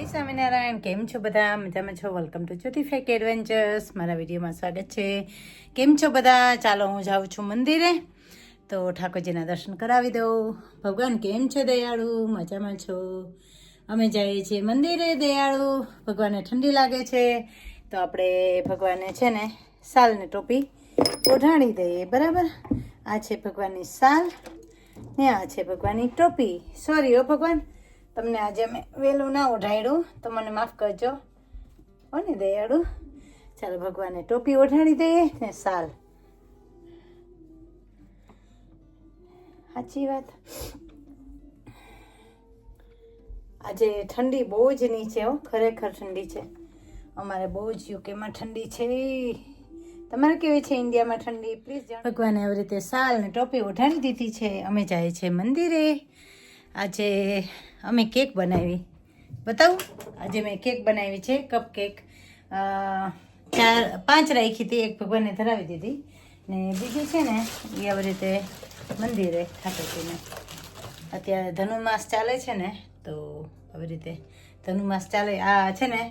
જય સ્વામિનારાયણ. કેમ છો બધા? મજામાં છો? વેલકમ ટુ જ્યોતિ ફેક એડવેન્ચર્સ મારા વિડીયોમાં સ્વાગત છે. કેમ છો બધા? ચાલો હું જાઉં છું મંદિરે. તો ઠાકોરજીના દર્શન કરાવી દઉં. ભગવાન કેમ છો દયાળુ? મજામાં છો? અમે જઈએ છીએ મંદિરે, દયાળુ. ભગવાનને ઠંડી લાગે છે. તો આપણે ભગવાનને છે ને શાલને ટોપી ઓઢાણી દઈએ. બરાબર? આ છે ભગવાનની સાલ ને આ છે ભગવાનની ટોપી. સોરી ઓ ભગવાન. તમને આજે મેં વહેલું ના ઓઢાડ્યું, તો મને માફ કરજો. હો ને દયાળુ? ચાલો ભગવાને ટોપી ઓઢાડી દઈએ ને સાલ. સાચી વાત. આજે ઠંડી બહુ જ નીચે હો, ખરેખર ઠંડી છે. અમારે બહુ જ યુકેમાં ઠંડી છે. તમારે કેવી છે ઇન્ડિયામાં ઠંડી? પ્લીઝ ભગવાને આવી રીતે સાલ ને ટોપી ઓઢાડી દીધી છે. અમે જઈએ છીએ મંદિરે. આજે અમે કેક બનાવી. બતાવું? આજે મેં કેક બનાવી છે કપ કેક ચાર, પાંચ રાખી હતી, એક ભગવાનને ધરાવી દીધી. ને બીજી છે ને, એ આવી રીતે મંદિરે ઠાકોરજીને અત્યારે ધનુમાસ ચાલે છે ને, તો આવી રીતે ધનુમાસ ચાલે. આ છે ને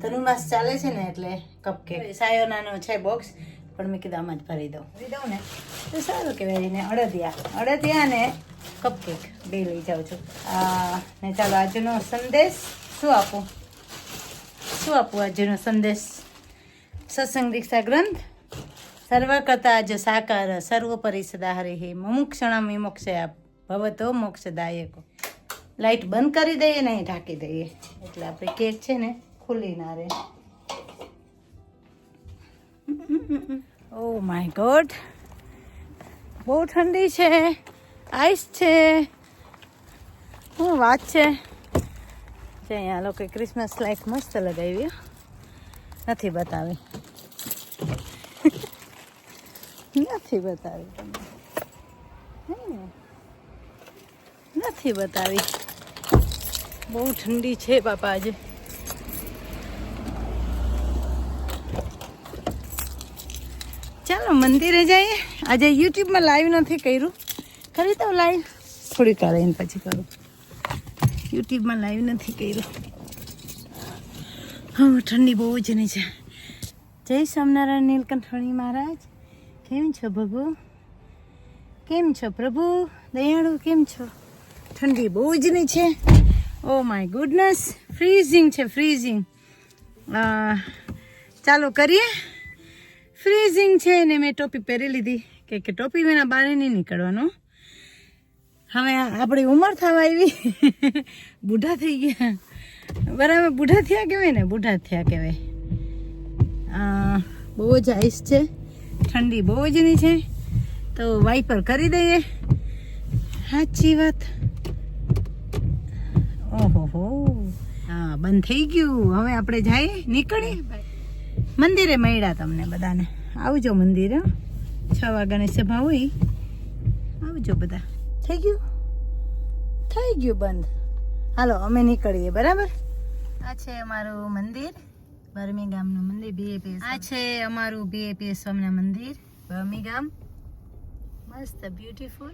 ધનુમાસ ચાલે છે ને, એટલે કપ કેક સાયોનાનો છે બોક્સ પણ મેં કીધું આમાં જ ભરી દઉં. ભરી દઉં ને? તો સારું કહેવાય ને અડદિયા. અડદિયા ને કપકેક બે લઈ જાઉં છું. આ ને ચાલો આજનો સંદેશ શું આપું? શું આપું આજનો સંદેશ? સત્સંગ દીક્ષા ગ્રંથ? સર્વ કરતા જ સાકાર સર્વોપરી સદા હરિ મુમુક્ષણ વિમોક્ષયા ભવતો મોક્ષદાયકો. લાઈટ બંધ કરી દઈએ ને ઢાંકી દઈએ. એટલે આપણે કેક છે ને ખુલ્લી ના રહે. ઓ માય ગોડ બહુ ઠંડી છે. આઈસ છે. શું વાત છે? અહીંયા લોકો ક્રિસમસ લાઈટ મસ્ત લગાવી. નથી બતાવી. નથી બતાવી. નથી બતાવી. બહુ ઠંડી છે બાપા આજે. ચાલો, મંદિરે જઈએ. આજે યુટ્યુબમાં લાઈવ નથી કર્યું. કરી તો લાઈવ થોડીક વાર એને પછી કરું. યુટ્યુબમાં લાઈવ નથી કર્યું. હા ઠંડી બહુ જ નહીં છે. જય સ્વામિનારાયણ નીલકંઠણી મહારાજ. કેમ છો ભગુ કેમ છો પ્રભુ? દયાળુ, કેમ છો? ઠંડી બહુ જ નહીં છે. ઓ માય ગુડનેસ ફ્રીઝિંગ છે ફ્રીઝિંગ ચાલો કરીએ. ફ્રીઝિંગ છે ને મેં ટોપી પહેરી લીધી. કે કે ટોપી વિના બહાર નહીં નીકળવાનું. હવે આપણી ઉંમર થવા આવી. બુઢા થઈ ગયા. બરાબર, બુઢા થયા કહેવાય ને? બુઢા થયા કહેવાય બહુ જ આઈસ છે. ઠંડી બહુ જ ની છે. તો વાઇપર કરી દઈએ. સાચી વાત. ઓહો હો હા બંધ થઈ ગયું. હવે આપણે જઈએ નીકળીએ. મંદિરે મળ્યા તમને બધાને. આવજો મંદિરે. છ વાગ્યાની સભા હોય. આવજો બધા. થઈ ગયું? થઈ ગયું બંધ. હાલો અમે નીકળીએ બરાબર? આ છે અમારું મંદિર. બરમી ગામનું મંદિર બીએપીએસ આ છે અમારું બીએપીએસ સ્વામીના મંદિર બરમી ગામ. મસ્ત બ્યુટીફુલ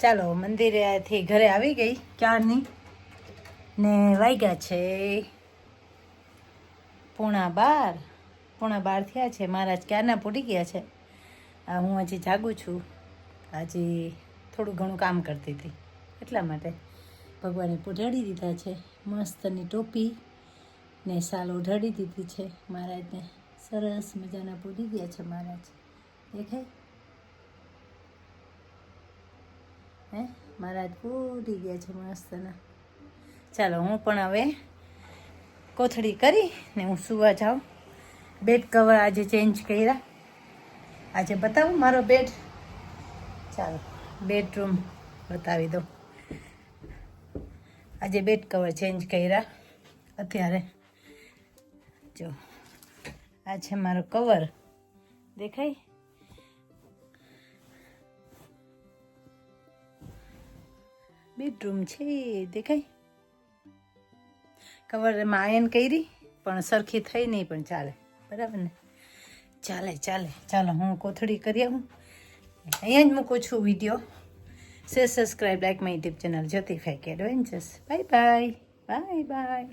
ચાલો મંદિરેથી ઘરે આવી ગઈ. ક્યારની? ને વાગ્યા છે. પોણા બાર? પોણા બાર થયા છે. મહારાજ ક્યારના પૂરી ગયા છે? હું હજી જાગું છું. હજી થોડું ઘણું કામ કરતી હતી. એટલા માટે ભગવાને પૂઢાડી દીધા છે. મસ્તની ટોપી ને સાલ ઓઢાડી દીધી છે. મહારાજને સરસ મજાના પૂરી ગયા છે મહારાજ. દેખાય? હે? મહારાજ પૂરી ગયા છે મસ્તના. ચાલો, હું પણ હવે કોથળી કરી ને હું સુવા જાઉં. બેડ કવર આજે ચેન્જ કર્યા. આજે બતાવું મારો બેડ ચાલો બેડરૂમ બતાવી દો આજે બેડ કવર ચેન્જ કર્યા. અત્યારે જો, આ છે મારો કવર દેખાય? બેડરૂમ છે, દેખાય? કવરમાં માયન કરી, પણ સરખી થઈ નહીં, પણ ચાલે. બરાબર ને? ચાલે ચાલે. ચાલો, હું કોથળી કરી આવું. અહીંયા જ મૂકું છું વીડિયો. સે subscribe like my YouTube channel જ્યોતિફાઈ કે adventures bye bye bye bye